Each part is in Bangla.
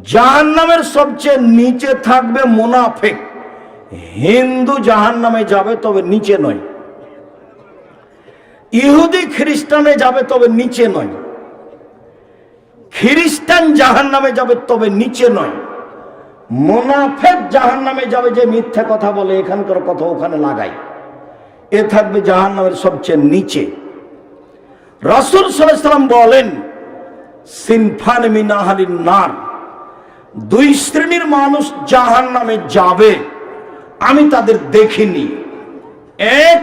জাহান নামের সবচেয়ে নিচে থাকবে মোনাফেক। হিন্দু জাহান নামে যাবে, তবে নিচে নয়। ইহুদি খ্রিস্টানে যাবে, তবে নিচে নয়। খ্রিস্টান জাহান নামে যাবে, তবে নিচে নয়। মোনাফেক জাহান নামে যাবে যে মিথ্যা কথা বলে, এখানকার কথা ওখানে লাগাই এ থাকবে জাহান নামের সবচেয়ে নিচে। রাসুল সাল্লাম বলেন, সিনফান মিনাহালিন নার। দুই শ্রেণির মানুষ জাহান নামে যাবে, আমি তাদের দেখিনি। এক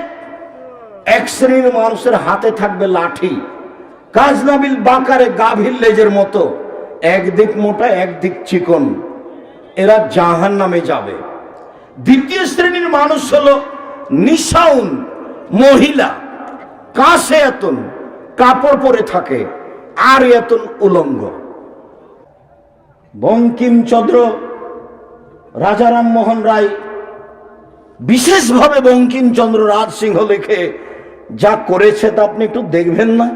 এক শ্রেণির মানুষের হাতে থাকবে লাঠি। কাজনাবিল বাঁকারে গাভীর লেজের মতো, একদিক মোটা, একদিক চিকন। এরা জাহান নামে যাবে। দ্বিতীয় শ্রেণির মানুষ হলো নিশাউন, মহিলা। কাছে এতন কাপড় পরে থাকে আর এতন উলঙ্গ। বঙ্কিমচন্দ্র রাজারাম মোহন রায় বিশেষভাবে বঙ্কিমচন্দ্র রাজ সিংহ লেখে যা করেছে তা আপনি একটু দেখবেন না।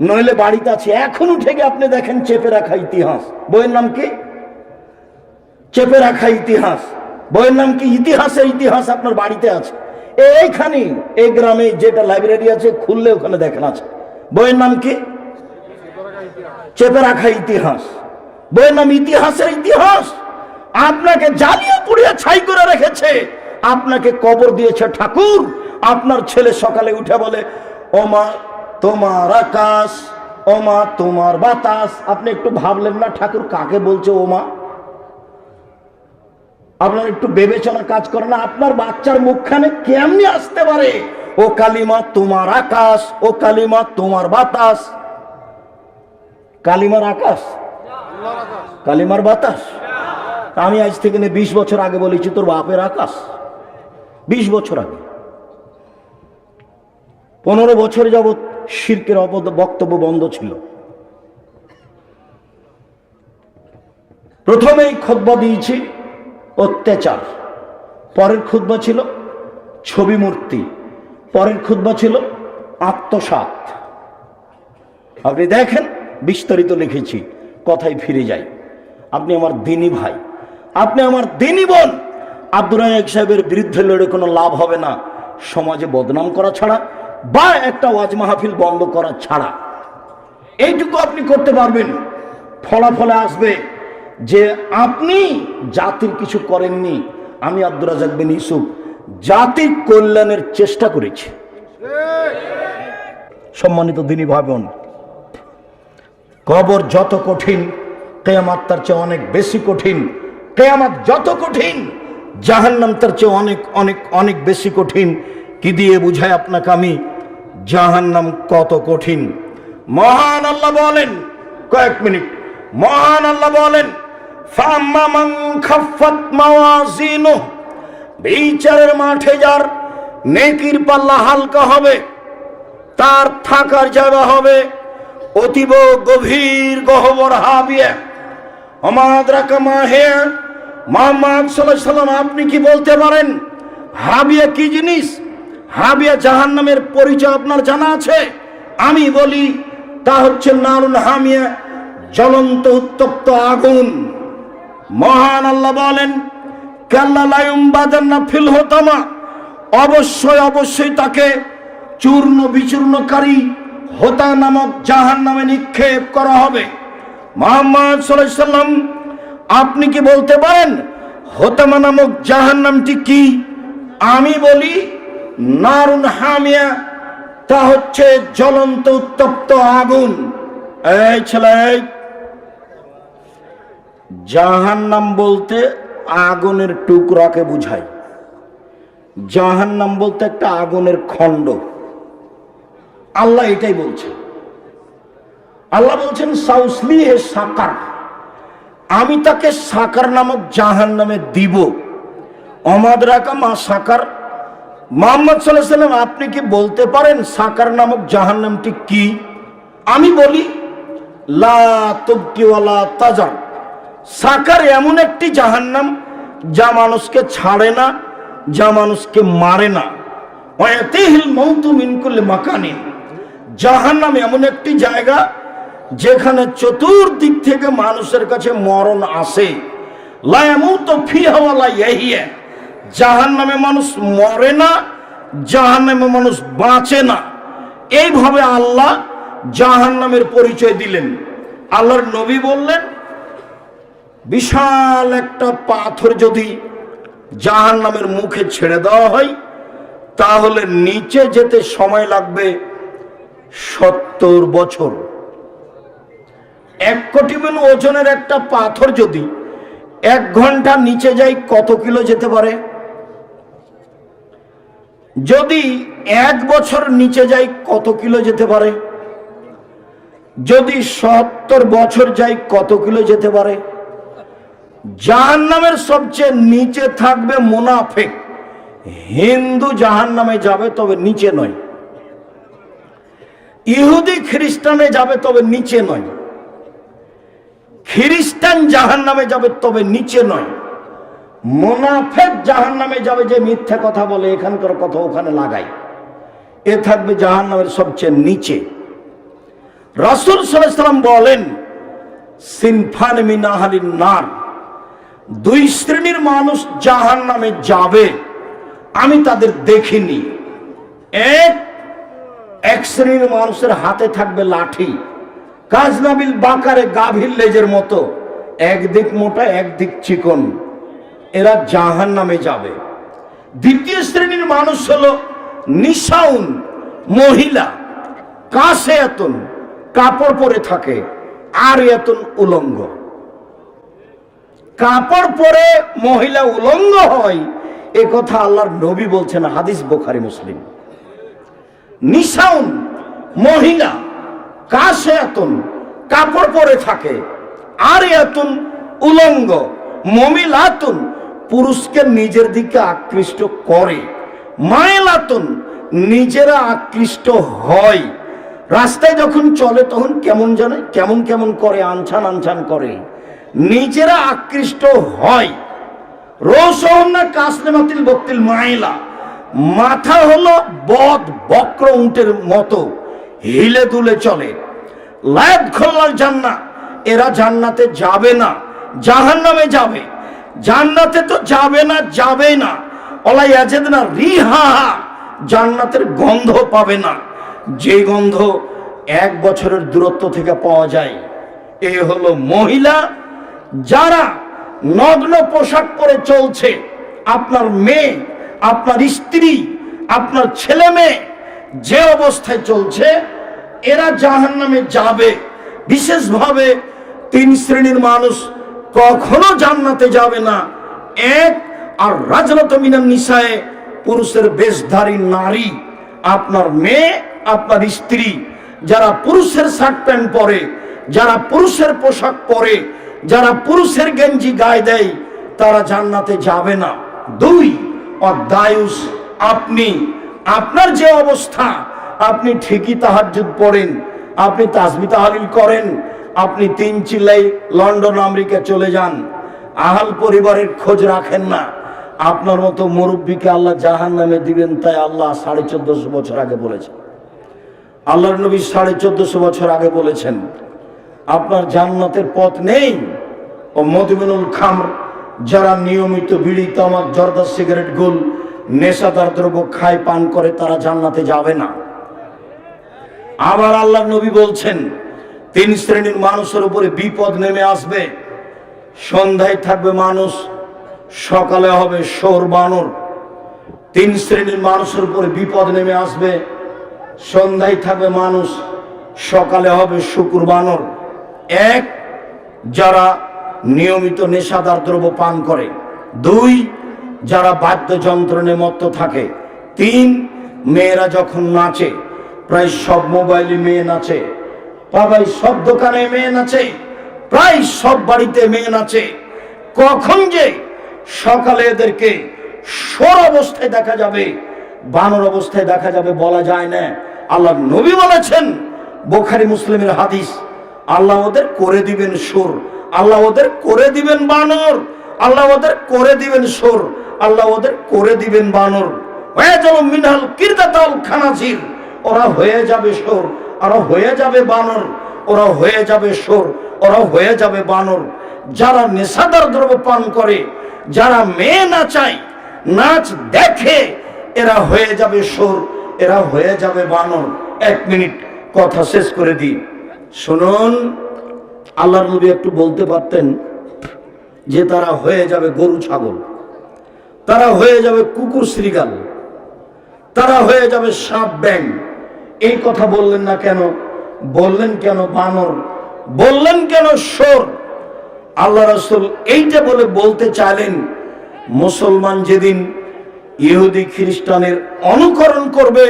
নইলে বাড়িতে আছে। এখন গিয়ে আপনি দেখেন চেপে রাখা ইতিহাস। বইয়ের নাম কি? চেপে রাখা ইতিহাস। বইয়ের নাম কি? ইতিহাসের ইতিহাস আপনার বাড়িতে আছে। এইখানে এই গ্রামে যেটা লাইব্রেরি আছে, খুললে ওখানে দেখেন আছে। বইয়ের নাম কি? চেপে রাখা ইতিহাস। নাম ইতিহাসের ইতিহাস। আপনাকে জ্বালিয়ে পুড়িয়ে ছাই করে রেখেছে। আপনাকে কবর দিয়েছে ঠাকুর। আপনার ছেলে সকালে উঠে বলে, ওমা, তোমার আকাশ, ওমা, তোমার বাতাস। আপনি একটু ভাবলেন না ঠাকুর কাকে বলছে ওমা? আপনার একটু বিবেচনা কাজ করে না, আপনার বাচ্চার মুখখানে কেমনি আসতে পারে? ও কালিমা, তোমার আকাশ, ও কালিমা, তোমার বাতাস। কালিমার আকাশ? কালিমার বাতাস। আমি আজ থেকে নিয়ে বিশ বছর আগে বলেছি, তোর বাপের আকাশ। বিশ বছর আগে। পনেরো বছর যাবৎ শির্কের অবদ বক্তব্য বন্ধ ছিল। প্রথমেই খোদ্া দিয়েছি, অত্যাচার। পরের খুদ্া ছিল, ছবি মূর্তি। পরের খুদ্া ছিল আত্মসাত আপনি দেখেন, বিস্তারিত লিখেছি। কথায় ফিরে যাই। আপনি আমার দিনী ভাই। আপনি আমার দিনী বোন। আব্দুর রাজাক সাহেবের বিরুদ্ধে লড়ে কোনো লাভ হবে না। সমাজে বদনাম করা ছাড়া বা একটা ওয়াজ মাহফিল বন্ধ করা ছাড়া। এইটুকু আপনি করতে পারবেন। ফলাফলে আসবে যে আপনি জাতির কিছু করেননি। আমি আব্দুর রাজাক বিন ইসুফ জাতির কল্যাণের চেষ্টা করেছি। সম্মানিত দিনী ভাবন কবর যত কঠিন, কেয়ামাত তার চেয়ে অনেক বেশি কঠিন। কেয়ামাত যত কঠিন, জাহান্নাম তার চেয়ে অনেক অনেক অনেক বেশি কঠিন। কি দিয়ে বুঝায় আপনাকে আমি? জাহান্নাম কত কঠিন। মহান আল্লাহ বলেন, কয়েক মিনিট। মহান আল্লাহ বলেন বিচারের মাঠে যার নেকির পাল্লা হালকা হবে, তার থাকার জায়গা হবে অতীব গভীর গহবর হাবিয়া। আমাদ রাকামা হে মোহাম্মদ সাল্লাম, আপনি কি বলতে পারেন? হাবিয়া কি জিনিস? হাবিয়া জাহান নামের পরিচয় আপনার জানা আছে? আমি বলি, তা হচ্ছে নারুন হামিয়া, জ্বলন্ত উত্তপ্ত আগুন। মহান আল্লাহ বলেন বাজান্না ফিল হতামা। অবশ্যই অবশ্যই তাকে চূর্ণ বিচূর্ণকারী হোতা নামক জাহান নামে নিক্ষেপ করা হবে। মোহাম্মদ সাল্লাম, আপনি কি বলতে পারেন, হোতামা নামক জাহান নামটি কি? আমি বলি, নারুন হামিয়া, তা হচ্ছে জ্বলন্ত উত্তপ্ত আগুন। এই ছেলে। জাহান্নাম বলতে আগুনের টুকরাকে বুঝায়। জাহান্নাম বলতে একটা আগুনের খণ্ড। আল্লাহ এটাই বলছেন। আল্লাহ বলছেন সাউসলি হে সাকার। আমি তাকে সাকার নামক জাহান নামে দিব। অমাদ রাকা মা সাকার। মোহাম্মদ সাল্লাহ সাল্লাম, আপনি কি বলতে পারেন সাকার নামক জাহান নামটি কি? আমি বলি, লা তাজা সাকার এমন একটি জাহান্নাম যা মানুষকে ছাড়ে না, যা মানুষকে মারে না। ওয়াতিহিল মৌতু মিন কুল্লি মাকানিন। জাহান্নাম এমন একটি জায়গা যেখানে চতুর্দিক থেকে মানুষের কাছে মরণ আসে। জাহান নামে মানুষ মরে না জাহান নামে মানুষ বাঁচে না। এইভাবে আল্লাহ জাহান নামের পরিচয় দিলেন। আল্লাহর নবী বললেন, বিশাল একটা পাথর যদি জাহান নামের মুখে ছেড়ে দেওয়া হয়, তাহলে নিচে যেতে সময় লাগবে সত্তর বছর। এক কোটি মিল ওজনের একটা পাথর যদি এক ঘণ্টা নিচে যাই কত কিলো যেতে পারে? যদি এক বছর নিচে যাই কত কিলো যেতে পারে? যদি সত্তর বছর যাই কত কিলো যেতে পারে? জাহান নামের সবচেয়ে নিচে থাকবে মোনাফেক। হিন্দু জাহান নামে যাবে, তবে নিচে নয়। ইহুদি খ্রিস্টানে যাবে তবে নিচে নয়। খ্রিস্টান জাহান নামে যাবে তবে নিচে নয়। মোনাফেক জাহান নামে যাবে যে মিথ্যা কথা বলে, এখানকার কথা ওখানে লাগাই এ থাকবে জাহান নামের সবচেয়ে নিচে। রাসুল সাল্লাম বলেন, সিনফান মিনাহালিন নার, দুই শ্রেণির মানুষ জাহান নামে যাবে। আমি তাদের দেখিনি। এক এক শ্রেণির মানুষের হাতে থাকবে লাঠি। কাজনাবিল বাকারে গাভীর লেজের মতো। একদিক মোটা, একদিক চিকন। এরা জাহান নামে যাবে। দ্বিতীয় শ্রেণির মানুষ হলো নিশাউন, মহিলা। কাছে এতন কাপড় পরে থাকে। আর এতন উলঙ্গ। কাপড় পরে মহিলা উলঙ্গ হয়, এ কথা আল্লাহর নবী বলছেন হাদিস বোখারি মুসলিম। নিশাউন, মহিলা কাশে এতন কাপড় পরে থাকে আর এতন উলঙ্গ, মমিলাতুন, পুরুষকে নিজের দিকে আকৃষ্ট করে, মায়েলাতুন, নিজেরা আকৃষ্ট হয়। রাস্তায় যখন চলে তখন কেমন জানে? কেমন কেমন করে, আনছান আনছান করে। নিজেরা আকৃষ্ট হয়। রোসহন্না কাসলে মাতিল বক্তিল মাইলা মাথা হলো বদ বক্র উঁটের মতো, হিলে দুলে চলে। লায়াত খোল্লাল জান্না এরা জান্নাতে যাবে না জাহান নামে যাবে। জান্নাতে তো যাবে না যাবে না। অলাই আজেদ না রিহা, জান্নাতের গন্ধ পাবে না। যে গন্ধ এক বছরের দূরত্ব থেকে পাওয়া যায়, এ হলো মহিলা যারা নগ্ন পোশাক পরে চলছে। আপনার মেয়ে আপনার স্ত্রী, আপনার ছেলে মেয়ে যে অবস্থায় চলছে, এরা জাহান নামে যাবে। বিশেষভাবে তিন শ্রেণির মানুষ কখনো জান্নাতে যাবে না। এক, আর রাজনত মিনান নিশায় পুরুষের বেশধারী নারী, আপনার মেয়ে, আপনার স্ত্রী, যারা পুরুষের শার্ট প্যান্ট পরে, যারা পুরুষের পোশাক পরে, যারা পুরুষের গেঞ্জি গায়ে দেয়, তারা জান্নাতে যাবে না। দুই অদায়ুস আপনি, আপনার যে অবস্থা, আপনি ঠিকই তাহাজ্জুদ পড়েন, আপনি তাসবি তাহালিল করেন, আপনি তিন চিল্লাই লন্ডন, আমেরিকা চলে যান, আহাল পরিবারের খোঁজ রাখেন না, আপনার মতো মুরব্বীকে আল্লাহ জাহান নামে দিবেন, তাই আল্লাহ সাড়ে চোদ্দশো বছর আগে বলেছেন। আল্লাহর নবী সাড়ে চোদ্দশো বছর আগে বলেছেন, আপনার জান্নাতের পথ নেই, ও মধুমিনুল খামর যারা নিয়মিত বিড়ি, তামাক, জর্দা, সিগারেট, গোল, নেশাদার দ্রব্য খায়, পান করে, তারা জান্নাতে যাবে না। আবার আল্লাহ নবী বলছেন, তিন শ্রেণির মানুষের উপরে বিপদ নেমে আসবে, সন্ধ্যায় থাকবে মানুষ, সকালে হবে সোর বানর। তিন শ্রেণির মানুষের উপরে বিপদ নেমে আসবে, সন্ধ্যায় থাকবে মানুষ, সকালে হবে শুকুর বানর। এক, যারা নিয়মিত নেশাদার দ্রব্য পান করে। দুই, যারা বাদ্যযন্ত্রণে মত্ত থাকে। তিন, মেয়েরা যখন নাচে, প্রায় সব মোবাইলে মেয়ে নাচে। বাবাই সব দোকানে মেয়ে নাচে, প্রায় সব বাড়িতে মেয়ে নাচে। কখন যে সকালে এদেরকে সোর অবস্থায় দেখা যাবে, বানর অবস্থায় দেখা যাবে বলা যায় না। আল্লাহ নবী বলেছেন, বোখারি মুসলিমের হাদিস, আল্লাহ ওদের করে দিবেন সুর। আল্লাহ ওদের করে দিবেন বানর। আল্লাহ ওদের করে দিবেন সুর আল্লাহ ওদের করে দিবেন বানর। হয়ে যাব মিনাল কিরদাতাল খানাজির। ওরা হয়ে যাবে সুর আর হয়ে যাবে বানর। ওরা হয়ে যাবে সোর ওরা হয়ে যাবে বানর। যারা নেশাদার দ্রব্য পান করে, যারা মেয়ে না নাচায়, নাচ দেখে, এরা হয়ে যাবে সোর এরা হয়ে যাবে বানর। এক মিনিট, কথা শেষ করে দিই। শুনুন। আল্লাহর নবী একটু বলতে পারতেন যে তারা হয়ে যাবে গরু ছাগল, তারা হয়ে যাবে কুকুর শ্রীগাল, তারা হয়ে যাবে সাপ ব্যাং এই কথা বললেন না কেন? বললেন কেন বানর? বললেন কেন সোর আল্লাহ রসুল এইটা বলে বলতে চাইলেন, মুসলমান যেদিন ইহুদি খ্রিস্টানের অনুকরণ করবে,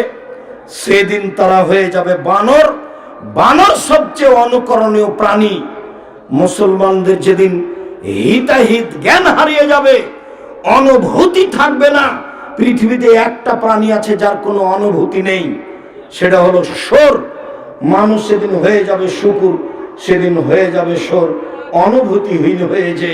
সেদিন তারা হয়ে যাবে বানর। বানর সবচেয়ে অনুকরণীয় প্রাণী মুসলমানদের যেদিন হিতাহিত জ্ঞান হারিয়ে যাবে, অনুভূতি থাকবে না। পৃথিবীতে একটা প্রাণী আছে যার কোনো অনুভূতি নেই, সেটা হলো সোর মানুষ সেদিন হয়ে যাবে শুকুর, সেদিন হয়ে যাবে সোর অনুভূতিহীন হয়ে যে